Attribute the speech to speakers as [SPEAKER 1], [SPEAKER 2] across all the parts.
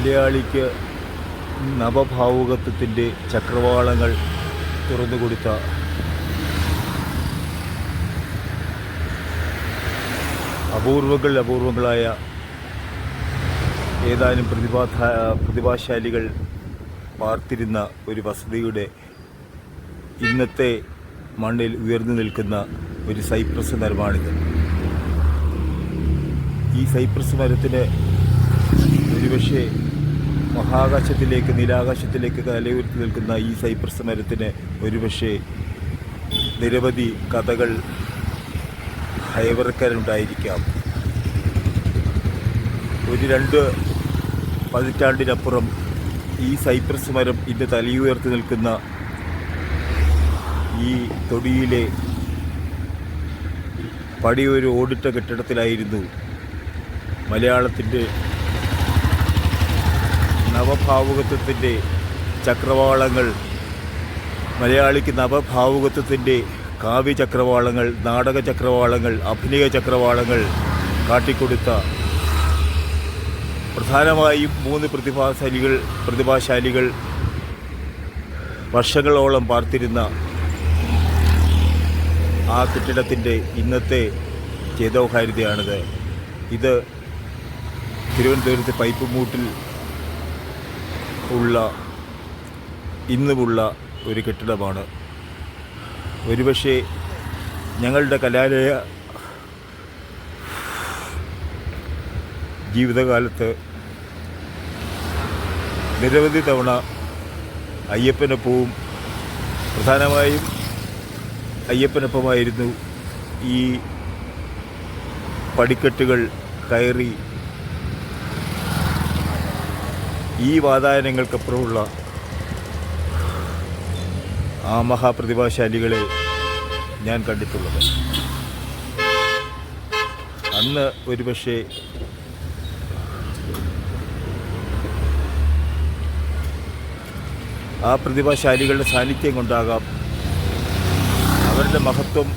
[SPEAKER 1] മലയാളിക്ക് നവഭാവുകത്വത്തിന്റെ ചക്രവാളങ്ങൾ തുറന്നുകൊടുത്ത അപൂർവങ്ങൾ അപൂർവങ്ങളായ ഏതാനും പ്രതിഭാധ പ്രതിഭാശാലികൾ പാർത്തിരുന്ന ഒരു വസതിയുടെ ഇന്നത്തെ മണ്ണിൽ ഉയർന്നു നിൽക്കുന്ന ഒരു സൈപ്രസ് മരമാണിത്. ഈ സൈപ്രസ് മരത്തിന് ഒരുപക്ഷെ മഹാകാശത്തിലേക്ക് നിരാകാശത്തിലേക്ക് തലയുയർത്തി നിൽക്കുന്ന ഈ സൈപ്രസ് മരത്തിന് ഒരുപക്ഷെ നിരവധി കഥകൾ ഹൈവർക്കാരുണ്ടായിരിക്കാം. ഒരു രണ്ട് പതിറ്റാണ്ടിനപ്പുറം ഈ സൈപ്രസ് മരം ഇന്ന് തലയുയർത്തി നിൽക്കുന്ന ഈ തൊടിയിലെ പടിയൊരു ഓടിട്ട കെട്ടിടത്തിലായിരുന്നു മലയാളത്തിന്റെ നവഭാവുകത്വത്തിന്റെ ചക്രവാളങ്ങൾ മലയാളിക്ക് നവഭാവുകത്വത്തിന്റെ കാവ്യ ചക്രവാളങ്ങൾ നാടക ചക്രവാളങ്ങൾ അഭിനയ ചക്രവാളങ്ങൾ കാട്ടിക്കൊടുത്ത പ്രധാനമായും മൂന്ന് പ്രതിഭാശാലികൾ പ്രതിഭാശാലികൾ വർഷങ്ങളോളം പാർത്തിരുന്ന ആ കെട്ടിടത്തിന്റെ ഇന്നത്തെ ചേതോഹാരിതയാണിത്. ഇത് തിരുവനന്തപുരത്ത് പൈപ്പ് മൂട്ടിൽ ഉള്ള ഇന്നുമുള്ള ഒരു കെട്ടിടമാണ്. ഒരുപക്ഷെ ഞങ്ങളുടെ കലാലയ ജീവിതകാലത്ത് നിരവധി തവണ അയ്യപ്പനൊപ്പവും പ്രധാനമായും അയ്യപ്പനൊപ്പമായിരുന്നു ഈ പടിക്കെട്ടുകൾ കയറി ഈ വാതായനങ്ങൾക്കപ്പുറമുള്ള ആ മഹാപ്രതിഭാശാലികളെ ഞാൻ കണ്ടിട്ടുള്ളത്. അന്ന് ഒരുപക്ഷെ ആ പ്രതിഭാശാലികളുടെ സാന്നിധ്യം കൊണ്ടാകാം അവരുടെ മഹത്വം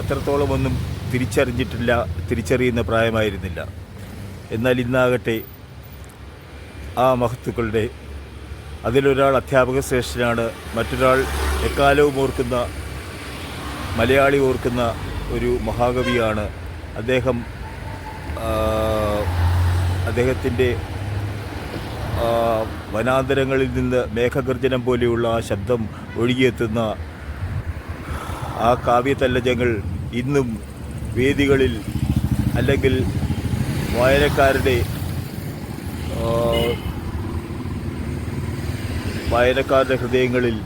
[SPEAKER 1] അത്രത്തോളമൊന്നും തിരിച്ചറിഞ്ഞിട്ടില്ല തിരിച്ചറിയുന്ന പ്രായമായിരുന്നില്ല. എന്നാൽ ഇന്നാകട്ടെ ആ മഹത്തുക്കളുടെ. അതിലൊരാൾ അധ്യാപക ശ്രേഷ്ഠനാണ് മറ്റൊരാൾ എക്കാലവും ഓർക്കുന്ന മലയാളി ഓർക്കുന്ന ഒരു മഹാകവിയാണ്. അദ്ദേഹം അദ്ദേഹത്തിന്റെ വനാന്തരങ്ങളിൽ നിന്ന് മേഘഗർജനം പോലെയുള്ള ആ ശബ്ദം ഒഴുകിയെത്തുന്ന ആ കാവ്യതല്ലജങ്ങൾ ഇന്നും വേദികളിൽ അല്ലെങ്കിൽ വായനക്കാരുടെ വായനക്കാരുടെ ഹൃദയങ്ങളിൽ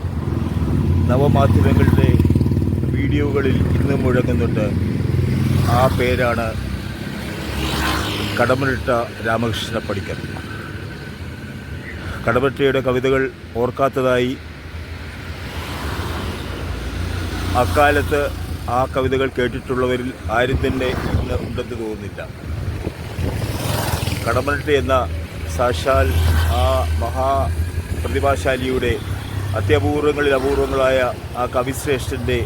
[SPEAKER 1] നവമാധ്യമങ്ങളുടെ വീഡിയോകളിൽ ഇന്ന് മുഴങ്ങുന്നുണ്ട്. ആ പേരാണ് കടമനിട്ട രാമകൃഷ്ണ പണിക്കർ കടമറ്റയുടെ കവിതകൾ ഓർക്കാത്തതായി അക്കാലത്ത് ആ കവിതകൾ കേട്ടിട്ടുള്ളവരിൽ ആരും തന്നെ ഇന്ന് ഉണ്ടെന്ന് തോന്നുന്നില്ല. കടമരട്ട എന്ന സാക്ഷാൽ ആ മഹാ പ്രതിഭാശാലിയുടെ അത്യപൂർവങ്ങളിൽ അപൂർവങ്ങളായ ആ കവിശ്രേഷ്ഠന്റെ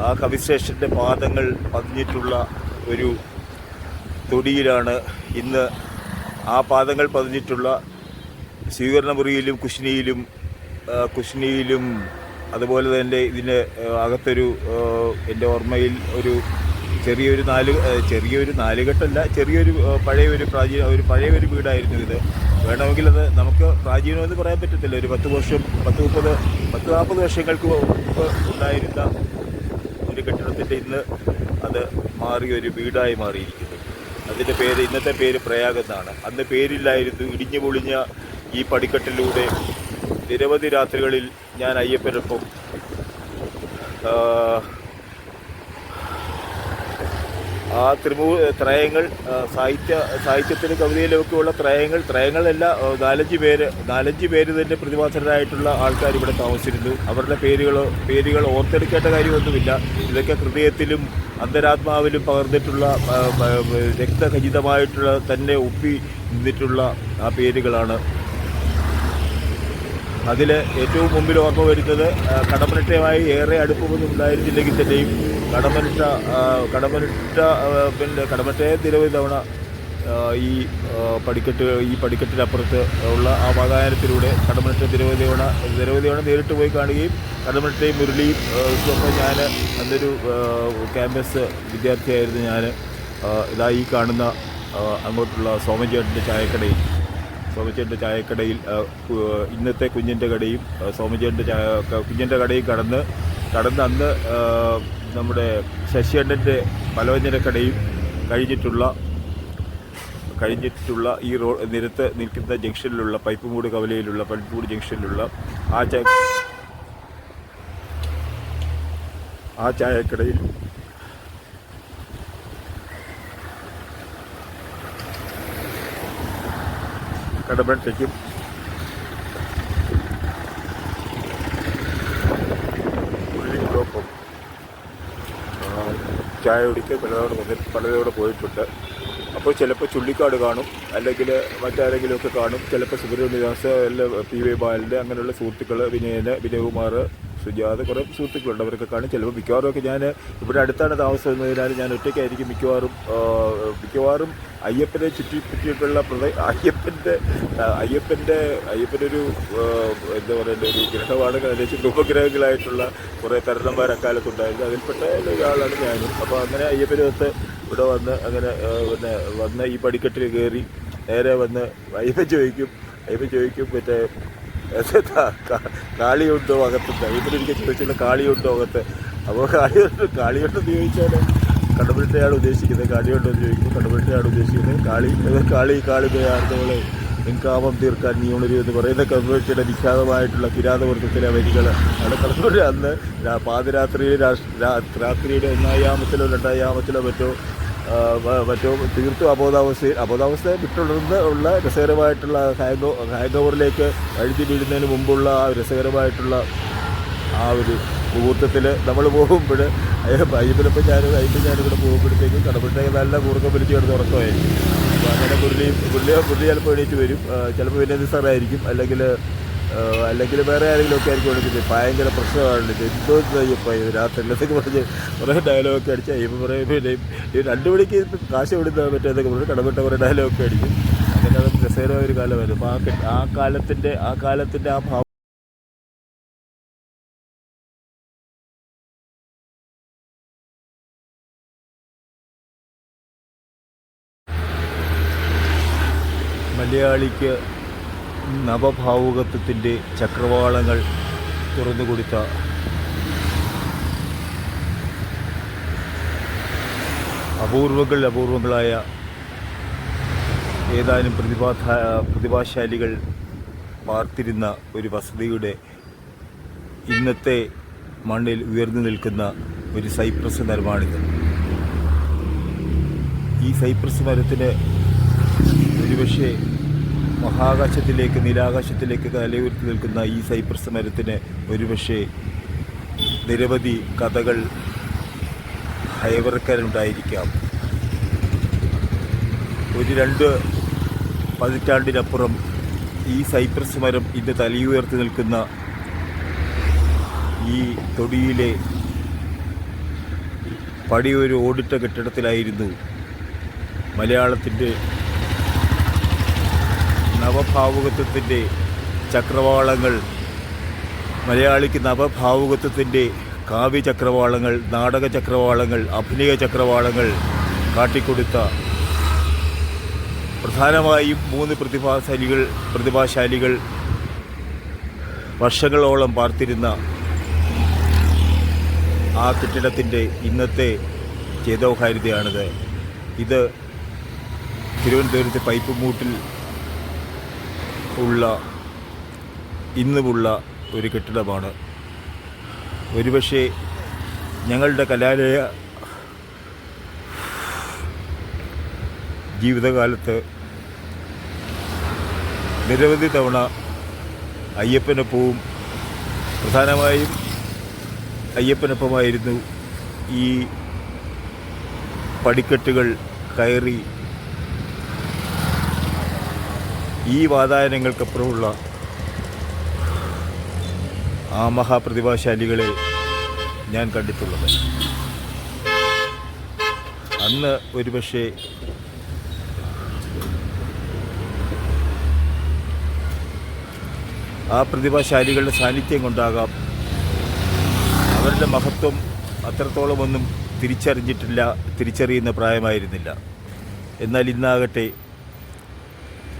[SPEAKER 1] ആ കവിശ്രേഷ്ഠന്റെ പാദങ്ങൾ പതിഞ്ഞിട്ടുള്ള ഒരു തൊടിയിലാണ് ഇന്ന് ആ പാദങ്ങൾ പതിഞ്ഞിട്ടുള്ള സ്വീകരണമുറിയിലും കുശ്നിയിലും ആ, അതുപോലെ തന്നെ ഇതിന് അകത്തൊരു എന്റെ ഓർമ്മയിൽ ഒരു ചെറിയൊരു നാല് ചെറിയൊരു നാലുകെട്ടല്ല ചെറിയൊരു പഴയ ഒരു പ്രാചീന ഒരു പഴയ ഒരു വീടായിരുന്നു ഇത്. വേണമെങ്കിൽ അത് നമുക്ക് പ്രാചീനമെന്ന് പറയാൻ പറ്റത്തില്ല. ഒരു പത്ത് വർഷം പത്ത് മുപ്പത് പത്ത് നാൽപ്പത് വർഷങ്ങൾക്ക് മുമ്പ് ഉണ്ടായിരുന്ന ഒരു കെട്ടിടത്തിന്റെ ഇന്ന് അത് മാറി ഒരു വീടായി മാറിയിരിക്കുന്നു. അതിന്റെ പേര് ഇന്നത്തെ പേര് പ്രയാഗ് എന്നാണ്. അന്ന് പേരില്ലായിരുന്നു ഇടിഞ്ഞു പൊളിഞ്ഞ ഈ പടിക്കെട്ടിലൂടെ. നിരവധി രാത്രികളിൽ ഞാൻ അയ്യപ്പനൊപ്പം ആ, ത്രിമൂ ത്രയങ്ങൾ സാഹിത്യ സാഹിത്യത്തിലും കവിതയിലുമൊക്കെ ഉള്ള ത്രയങ്ങൾ ത്രയങ്ങളല്ല നാലഞ്ച് പേര് നാലഞ്ച് പേര് തന്നെ പ്രതിഭാസരായിട്ടുള്ള ആൾക്കാർ ഇവിടെ താമസിച്ചിരുന്നു. അവരുടെ പേരുകൾ പേരുകൾ ഓർത്തെടുക്കേണ്ട കാര്യമൊന്നുമില്ല. ഇതൊക്കെ ഹൃദയത്തിലും അന്തരാത്മാവിലും പകർന്നിട്ടുള്ള രക്തഖചിതമായിട്ടുള്ള തന്നെ ഒപ്പി നിന്നിട്ടുള്ള ആ പേരുകളാണ്. അതിൽ ഏറ്റവും മുമ്പിൽ ഓർമ്മ വരുന്നത് കടമ്പനട്ടയുമായി ഏറെ അടുപ്പമൊന്നും ഉണ്ടായിരുന്നില്ലെങ്കിൽ തന്നെയും കടമറ്റ ആ, പിന്നെ കടമറ്റയെ നിരവധി തവണ ഈ പടിക്കെട്ട് ഈ പടിക്കെട്ടിനപ്പുറത്ത് ഉള്ള ആ വാതായനത്തിലൂടെ തവണ നിരവധി തവണ നേരിട്ട് പോയി കാണുകയും കടമറ്റയും മുരളിയും ഇതൊക്കെ ഞാൻ അന്നൊരു ക്യാമ്പസ് വിദ്യാർത്ഥിയായിരുന്നു ഞാൻ ഇതാ ഈ കാണുന്ന അങ്ങോട്ടുള്ള സോമചേട്ടന്റെ ചായക്കടയിൽ. സോമചേട്ടന്റെ ചായക്കടയിൽ ഇന്നത്തെ കുഞ്ഞിന്റെ കടയും സോമചേട്ടന്റെ ചായ കുഞ്ഞിന്റെ കടയും കടന്ന് കടന്ന് അന്ന് നമ്മുടെ ശശിയണ്ണന്റെ പലവ്യഞ്ജനക്കടയും കഴിഞ്ഞിട്ടുള്ള കഴിഞ്ഞിട്ടുള്ള ഈ റോഡ് നിരത്ത് നിൽക്കുന്ന ജംഗ്ഷനിലുള്ള പൈപ്പുമൂട് കവലയിലുള്ള പൈപ്പുമൂട് ജംഗ്ഷനിലുള്ള ആ ചായ ആ ചായക്കടയിൽ കടമ്പറ്റയ്ക്കും ഉള്ളിക്കൊപ്പം ചായ കുടിക്ക് പലതവണ മുന്നിൽ പലതവണ പോയിട്ടുണ്ട്. അപ്പോൾ ചിലപ്പോൾ ചുള്ളിക്കാട് കാണും അല്ലെങ്കിൽ മറ്റാരെങ്കിലുമൊക്കെ കാണും. ചിലപ്പോൾ സുബ്രഹ്മണ്യദാസ് അല്ല പി വി ബാലന്റെ അങ്ങനെയുള്ള സുഹൃത്തുക്കൾ വിനയന് വിനയകുമാർ സുജാത് കുറേ സുഹൃത്തുക്കളുണ്ട് അവരൊക്കെ കാണും. ചിലപ്പോൾ മിക്കവാറും ഒക്കെ ഞാൻ ഇവിടെ അടുത്താണ് താമസം എന്നതിനാൽ ഞാൻ ഒറ്റയ്ക്കായിരിക്കും മിക്കവാറും മിക്കവാറും അയ്യപ്പനെ ചുറ്റിപ്പറ്റിയിട്ടുള്ള പ്രദ അയ്യപ്പന്റെ അയ്യപ്പന്റെ അയ്യപ്പനൊരു എന്താ പറയുക ഒരു ഗ്രഹമാണ് ഏകദേശം ഉപഗ്രഹങ്ങളായിട്ടുള്ള കുറേ തരണന്മാർ അക്കാലത്തുണ്ടായിരുന്നു അതിൽപ്പെട്ട ഒരാളാണ് ഞാനും. അപ്പോൾ അങ്ങനെ അയ്യപ്പനകത്ത് ഇവിടെ വന്ന് അങ്ങനെ പിന്നെ വന്ന് ഈ പടിക്കെട്ടിൽ കയറി നേരെ വന്ന് അയ്യപ്പൻ ചോദിക്കും അയ്യപ്പൻ ചോദിക്കും മറ്റേ കാളിയുണ്ടോ അകത്തുണ്ട് അയ്യപ്പൻ ചോദിച്ചിട്ടുള്ള കാളിയുണ്ടോ അകത്ത്? അപ്പോൾ കാളിയുണ്ട് കാളിയുണ്ടെന്ന് ചോദിച്ചാൽ കടമ്പുഴയാണ് ഉദ്ദേശിക്കുന്നത് കാളിയുണ്ടോ എന്ന് ചോദിക്കും. കടമ്പുഴയാണ് ഉദ്ദേശിക്കുന്നത് കാളി കാളി കാളി കാളിമയാർന്നവളെ നിൻകാമം തീർക്കാൻ നീ ഉണരു എന്ന് പറയുന്ന കമ്മ്യൂണിറ്റിയുടെ വിഖ്യാതമായിട്ടുള്ള കിരാതവൃത്തത്തിലെ വരികൾ ആണ് കടമ്പുഴ അന്ന് പാതിരാത്രിയിൽ രാത്രിയുടെ ഒന്നായാമത്തിലോ രണ്ടായാമത്തിലോ മറ്റോ മറ്റോ തീർത്തും അബോധാവസ്ഥയിൽ അബോധാവസ്ഥയെ വിട്ടുണർന്ന് ഉള്ള രസകരമായിട്ടുള്ള ഹാങ് ഹാങ് ഓവറിലേക്ക് വഴുതി വീഴുന്നതിന് മുമ്പുള്ള ആ രസകരമായിട്ടുള്ള ആ ഒരു മുഹൂർത്തത്തിൽ നമ്മൾ പോകുമ്പോൾ അയ്യപ്പനപ്പം ഞാൻ അയ്യപ്പൻ ഞാനിവിടെ പോകുമ്പോഴത്തേക്കും കടപ്പുറത്തെ നല്ല കൂർക്കം വലിച്ച് കിടന്ന് ഉറക്കമായിരിക്കും. അപ്പോൾ അങ്ങനെ പുള്ളി പുള്ളിയോ പുള്ളി ചിലപ്പോൾ എണീറ്റ് വരും. ചിലപ്പോൾ വിനോദ സാറായിരിക്കും അല്ലെങ്കിൽ അല്ലെങ്കിൽ വേറെ ആരെങ്കിലും ഒക്കെ ആയിരിക്കും എടുക്കുന്നത് ഭയങ്കര പ്രശ്നമാണ് ഇത് എന്തോ അയ്യപ്പ രാത്രിയിലൊക്കെ പറഞ്ഞ് കുറേ ഡയലോഗൊക്കെ അടിച്ച് അയ്യപ്പം പറയും പിന്നെ ഈ രണ്ട് മണിക്ക് കാശ് വിടുന്ന മറ്റേതൊക്കെ പറഞ്ഞു കടപ്പെട്ട കുറേ ഡയലോഗൊക്കെ അടിക്കും. അങ്ങനെ അത് രസകരമായ ഒരു കാലമായിരുന്നു. അപ്പോൾ ആ കാലത്തിന്റെ ആ കാലത്തിന്റെ ആ ആ മലയാളിക്ക് നവഭാവുകത്വത്തിന്റെ ചക്രവാളങ്ങൾ തുറന്നു കൊടുത്ത അപൂർവങ്ങളിൽ അപൂർവങ്ങളായ ഏതാനും പ്രതിഭാധ പ്രതിഭാശാലികൾ പാർത്തിരുന്ന ഒരു വസതിയുടെ ഇന്നത്തെ മണ്ണിൽ ഉയർന്നു നിൽക്കുന്ന ഒരു സൈപ്രസ് മരമാണിത്. ഈ സൈപ്രസ് മരത്തിന് ഒരുപക്ഷെ മഹാകാശത്തിലേക്ക് നിരാകാശത്തിലേക്ക് തലയുയർത്തി നിൽക്കുന്ന ഈ സൈപ്രസ് മരത്തിന് ഒരുപക്ഷെ നിരവധി കഥകൾ അയവിറക്കാനുണ്ടായിരിക്കാം ഒരു രണ്ട് പതിറ്റാണ്ടിനപ്പുറം ഈ സൈപ്രസ് മരം ഇന്ന് തലയുയർത്തി നിൽക്കുന്ന ഈ തൊടിയിലെ പടിയൊരു ഓടിട്ട കെട്ടിടത്തിലായിരുന്നു മലയാളത്തിന്റെ നവഭാവുകത്വത്തിന്റെ ചക്രവാളങ്ങൾ മലയാളിക്ക് നവഭാവുകത്വത്തിന്റെ കാവ്യ ചക്രവാളങ്ങൾ നാടക ചക്രവാളങ്ങൾ അഭിനയ ചക്രവാളങ്ങൾ കാട്ടിക്കൊടുത്ത പ്രധാനമായും മൂന്ന് പ്രതിഭാശാലികൾ പ്രതിഭാശാലികൾ വർഷങ്ങളോളം പാർത്തിരുന്ന ആ കെട്ടിടത്തിന്റെ ഇന്നത്തെ ചേതോഹാരിതയാണിത്. ഇത് തിരുവനന്തപുരത്തെ പൈപ്പുമൂട്ടിൽ ഉള്ള ഇന്നുമുള്ള ഒരു കെട്ടിടമാണ്. ഒരുപക്ഷെ ഞങ്ങളുടെ കലാലയ ജീവിതകാലത്ത് നിരവധി തവണ അയ്യപ്പനൊപ്പവും പ്രധാനമായും അയ്യപ്പനൊപ്പമായിരുന്നു ഈ പടിക്കെട്ടുകൾ കയറി ഈ വാതായനങ്ങൾക്കപ്പുറമുള്ള ആ മഹാപ്രതിഭാശാലികളെ ഞാൻ കണ്ടിട്ടുള്ളത്. അന്ന് ഒരുപക്ഷെ ആ പ്രതിഭാശാലികളുടെ സാന്നിധ്യം കൊണ്ടാകാം അവരുടെ മഹത്വം അത്രത്തോളമൊന്നും തിരിച്ചറിഞ്ഞിട്ടില്ല തിരിച്ചറിയുന്ന പ്രായമായിരുന്നില്ല. എന്നാൽ ഇന്നാകട്ടെ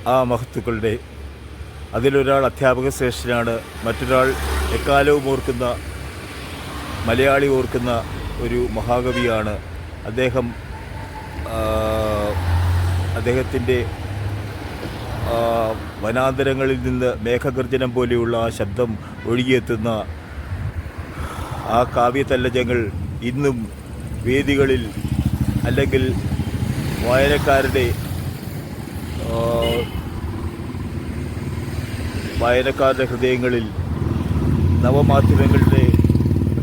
[SPEAKER 1] ആ മഹത്തുക്കളുടെ. അതിലൊരാൾ അധ്യാപക ശ്രേഷ്ഠനാണ് മറ്റൊരാൾ എക്കാലവും ഓർക്കുന്ന മലയാളി ഓർക്കുന്ന ഒരു മഹാകവിയാണ്. അദ്ദേഹം അദ്ദേഹത്തിന്റെ വനാന്തരങ്ങളിൽ നിന്ന് മേഘഗർജനം പോലെയുള്ള ആ ശബ്ദം ഒഴുകിയെത്തുന്ന ആ കാവ്യതല്ലജങ്ങൾ ഇന്നും വേദികളിൽ അല്ലെങ്കിൽ വായനക്കാരുടെ വായനക്കാരുടെ ഹൃദയങ്ങളിൽ നവമാധ്യമങ്ങളുടെ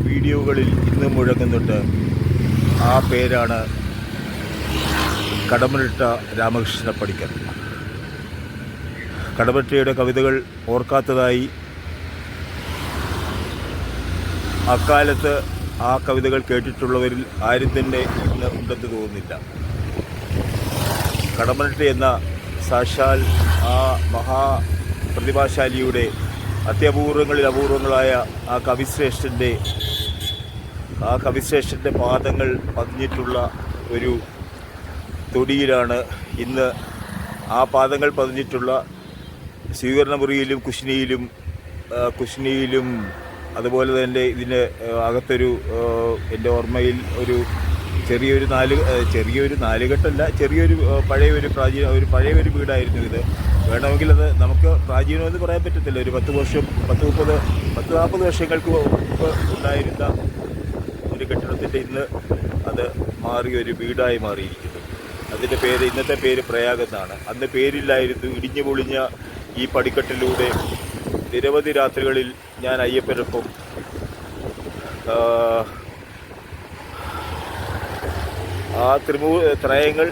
[SPEAKER 1] വീഡിയോകളിൽ ഇന്ന് മുഴങ്ങുന്നുണ്ട്. ആ പേരാണ് കടമനിട്ട രാമകൃഷ്ണ പണിക്കർ കടമറ്റയുടെ കവിതകൾ ഓർക്കാത്തതായി അക്കാലത്ത് ആ കവിതകൾ കേട്ടിട്ടുള്ളവരിൽ ആരും തന്നെ ഇന്ന് ഉണ്ടെന്ന് തോന്നുന്നില്ല. കടമനിട്ട എന്ന സാക്ഷാൽ ആ മഹാ പ്രതിഭാശാലിയുടെ അത്യപൂർവങ്ങളിൽ അപൂർവങ്ങളായ ആ കവിശ്രേഷ്ഠന്റെ ആ കവിശ്രേഷ്ഠന്റെ പാദങ്ങൾ പതിഞ്ഞിട്ടുള്ള ഒരു തൊടിയിലാണ് ഇന്ന് ആ പാദങ്ങൾ പതിഞ്ഞിട്ടുള്ള സ്വീകരണമുറിയിലും കുശ്നിയിലും കുശ്നിയിലും അതുപോലെ തന്നെ ഇതിന് അകത്തൊരു എന്റെ ഓർമ്മയിൽ ഒരു ചെറിയൊരു നാല് ചെറിയൊരു നാലുകെട്ടല്ല ചെറിയൊരു പഴയ ഒരു പ്രാചീന ഒരു പഴയ ഒരു വീടായിരുന്നു ഇത്. വേണമെങ്കിൽ അത് നമുക്ക് പ്രാചീനമെന്ന് പറയാൻ പറ്റത്തില്ല. ഒരു പത്ത് വർഷം പത്ത് മുപ്പത് പത്ത് നാൽപ്പത് വർഷങ്ങൾക്ക് ഉണ്ടായിരുന്ന ഒരു കെട്ടിടത്തിന്റെ ഇന്ന് അത് മാറി ഒരു വീടായി മാറിയിരിക്കുന്നു. അതിന്റെ പേര് ഇന്നത്തെ പേര് പ്രയാഗ് എന്നാണ്. അന്ന് പേരില്ലായിരുന്നു ഇടിഞ്ഞു പൊളിഞ്ഞ ഈ പടിക്കെട്ടിലൂടെ. നിരവധി രാത്രികളിൽ ഞാൻ അയ്യപ്പനൊപ്പം ആ, ത്രിമൂ ത്രയങ്ങൾ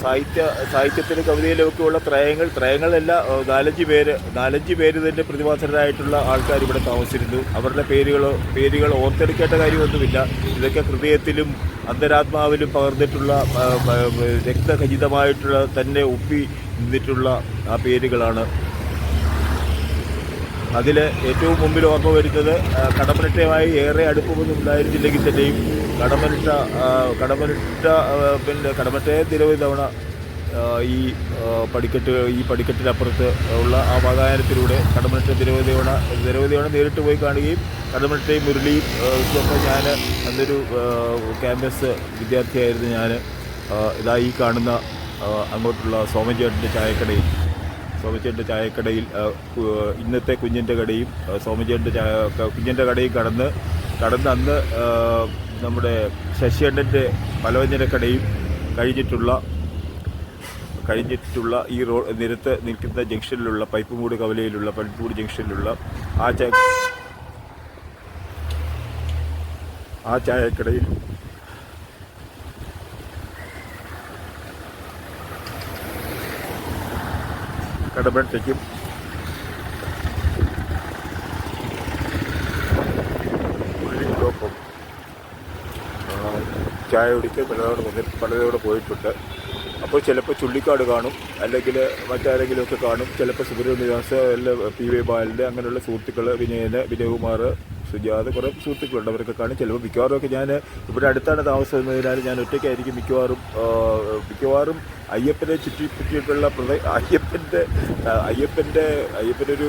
[SPEAKER 1] സാഹിത്യ സാഹിത്യത്തിന് കവിതയിലൊക്കെയുള്ള ത്രയങ്ങൾ ത്രയങ്ങളല്ല നാലഞ്ച് പേര് നാലഞ്ച് പേര് തന്നെ പ്രതിഭാസരായിട്ടുള്ള ആൾക്കാർ ഇവിടെ താമസിച്ചിരുന്നു. അവരുടെ പേരുകളോ പേരുകൾ ഓർത്തെടുക്കേണ്ട കാര്യമൊന്നുമില്ല. ഇതൊക്കെ ഹൃദയത്തിലും അന്തരാത്മാവിലും പകർന്നിട്ടുള്ള രക്തഖചിതമായിട്ടുള്ള തന്നെ ഒപ്പി നിന്നിട്ടുള്ള ആ പേരുകളാണ് അതിൽ ഏറ്റവും മുമ്പിൽ ഓർമ്മ വരുന്നത് കടമനിട്ടയുമായി ഏറെ അടുപ്പമൊന്നും ഉണ്ടായിരുന്നില്ലെങ്കിൽ തന്നെയും കടമനിട്ട കടമനിട്ട പിന്നെ കടമറ്റയെ നിരവധി തവണ ഈ പടിക്കെട്ട് ഈ പടിക്കെട്ടിനപ്പുറത്ത് ഉള്ള ആ വാതായനത്തിലൂടെ കടമനിട്ട നിരവധി തവണ നിരവധി തവണ നേരിട്ട് പോയി കാണുകയും കടമനിട്ടയും മുരളിയും ഒക്കെ ഞാൻ അന്നൊരു ക്യാമ്പസ് വിദ്യാർത്ഥിയായിരുന്നു ഞാൻ ഇതാ ഈ കാണുന്ന അങ്ങോട്ടുള്ള അങ്ങോട്ടുള്ള സോമൻചേട്ടന്റെ ചായക്കടയിൽ. സോമചേട്ടന്റെ ചായക്കടയിൽ ഇന്നത്തെ കുഞ്ഞിന്റെ കടയും സോമചേട്ടന്റെ ചായ കുഞ്ഞിന്റെ കടയും കടന്ന് കടന്ന് അന്ന് നമ്മുടെ ശശിയേട്ടന്റെ പലവ്യഞ്ജന കടയും കഴിഞ്ഞിട്ടുള്ള കഴിഞ്ഞിട്ടുള്ള ഈ റോ നിരത്ത് നിൽക്കുന്ന ജംഗ്ഷനിലുള്ള പൈപ്പുമൂട് കവലയിലുള്ള പൈപ്പുമൂട് ജംഗ്ഷനിലുള്ള ആ ചായ ആ ചായക്കടയിൽ കടമ്പറ്റയ്ക്കും ഉള്ളിക്കൊപ്പം ചായ കുടിക്കാൻ പലതവണ വന്നിട്ട് പലതവണ പോയിട്ടുണ്ട്. അപ്പോൾ ചിലപ്പോൾ ചുള്ളിക്കാട് കാണും അല്ലെങ്കിൽ മറ്റാരെങ്കിലുമൊക്കെ കാണും. ചിലപ്പോൾ സുബ്രഹ്മണ്യദാസ് അല്ല പി വി ബാലന്റെ അങ്ങനെയുള്ള സുഹൃത്തുക്കൾ വിനയന് വിനയകുമാർ സുജാത കുറേ സുഹൃത്തുക്കളുണ്ട്. അവരൊക്കെ കാണും. ചിലപ്പോൾ മിക്കവാറും ഒക്കെ ഞാൻ ഇവിടെ അടുത്താണ് താമസിക്കുന്നതിനാൽ ഞാൻ ഒറ്റയ്ക്കായിരിക്കും മിക്കവാറും മിക്കവാറും അയ്യപ്പനെ ചുറ്റിപ്പറ്റിയിട്ടുള്ള പ്രദ അയ്യപ്പന്റെ അയ്യപ്പന്റെ അയ്യപ്പന്റെ ഒരു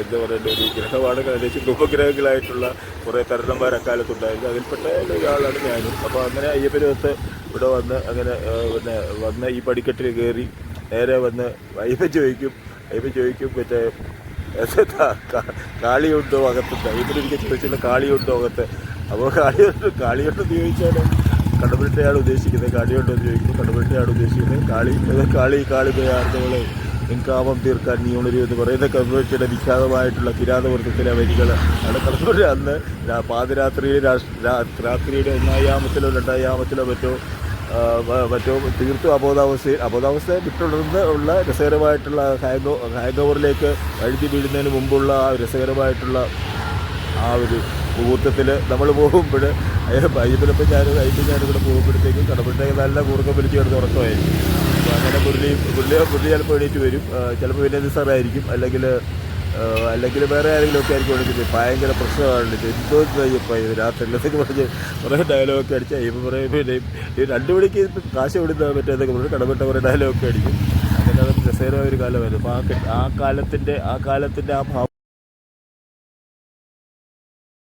[SPEAKER 1] എന്താ പറയുക ഒരു ഗ്രഹമാണ് ഏകദേശം ഉപഗ്രഹങ്ങളായിട്ടുള്ള കുറേ തരണന്മാർ അക്കാലത്തുണ്ടായിരുന്നു അതിൽപ്പെട്ട ഒരാളാണ് ഞാനും. അപ്പോൾ അങ്ങനെ അയ്യപ്പനൊത്ത് ഇവിടെ വന്ന് അങ്ങനെ പിന്നെ വന്ന് ഈ പടിക്കെട്ടിൽ കയറി നേരെ വന്ന് അയ്യപ്പൻ ചോദിക്കും. അയ്യപ്പൻ ചോദിക്കും മറ്റേ കാളിയുണ്ടോ അകത്ത്? അയ്യപ്പനൊരിക്കൽ ചോദിച്ചുള്ള കാളിയുണ്ടോ അകത്ത്? അപ്പോൾ കാളിയുണ്ട് കാളിയുണ്ടെന്ന് ചോദിച്ചാൽ കടമ്പറ്റയാണ് ഉദ്ദേശിക്കുന്നത് കാളിയുണ്ട് എന്ന് ചോദിക്കും കടമ്പറ്റയാണ് ഉദ്ദേശിക്കുന്നത് കാളി കാളി കാളി ആർത്തകളെ നിൻകാമം തീർക്കാൻ നീ ഉണരു എന്ന് പറയുന്ന കടമ്പറ്റയുടെ വിഖ്യാതമായിട്ടുള്ള കിരാതവൃത്തത്തിലെ വരികൾ അവിടെ കടമ്പറ്റ അന്ന് പാതിരാത്രിയിൽ രാത്രിയുടെ ഒന്നായാമത്തിലോ രണ്ടായാമത്തിലോ മറ്റോ മറ്റോ തീർത്തും അബോധാവസ്ഥയിൽ അബോധാവസ്ഥയെ വിട്ടുണർന്ന് ഉള്ള രസകരമായിട്ടുള്ള ഹാങ് ഹാങ് ഓവറിലേക്ക് വഴുതി വീഴുന്നതിന് മുമ്പുള്ള ആ രസകരമായിട്ടുള്ള ആ ഒരു മുഹൂർത്തത്തിൽ നമ്മൾ പോകുമ്പോൾ ബൈബിളിപ്പം ഞാൻ അയ്യപ്പൻ ഞാനിവിടെ പോകുമ്പോഴത്തേക്കും കടപ്പിട്ടേക്ക് നല്ല കൂർക്കം വലിച്ചു കിടന്ന് ഉറക്കമായിരിക്കും. അപ്പോൾ അങ്ങനെ മുരളി മുരളി മുരളി ചിലപ്പോൾ എണീറ്റ് വരും. ചിലപ്പോൾ വിനയ നിസ്സാറായിരിക്കും അല്ലെങ്കിൽ അല്ലെങ്കിൽ വേറെ ആരെങ്കിലും ഒക്കെ ആയിരിക്കും വിളിച്ചിട്ട് ഭയങ്കര പ്രശ്നമാണ് എന്തോ കഴിയപ്പോൾ ഇത് രാത്രിയിലൊക്കെ പറഞ്ഞ് കുറേ ഡയലോഗൊക്കെ അടിച്ച് അയ്യപ്പം കുറേ പിന്നെ ഈ രണ്ട് മണിക്ക് കാശ് വിടുന്ന മറ്റേതൊക്കെ പറഞ്ഞ് കടപ്പെട്ട കുറേ ഡയലോഗൊക്കെ അടിക്കും. അങ്ങനെ അത് രസകരമായ ഒരു കാലമായിരുന്നു. അപ്പോൾ ആ കാലത്തിന്റെ ആ കാലത്തിന്റെ ആ ഭാവം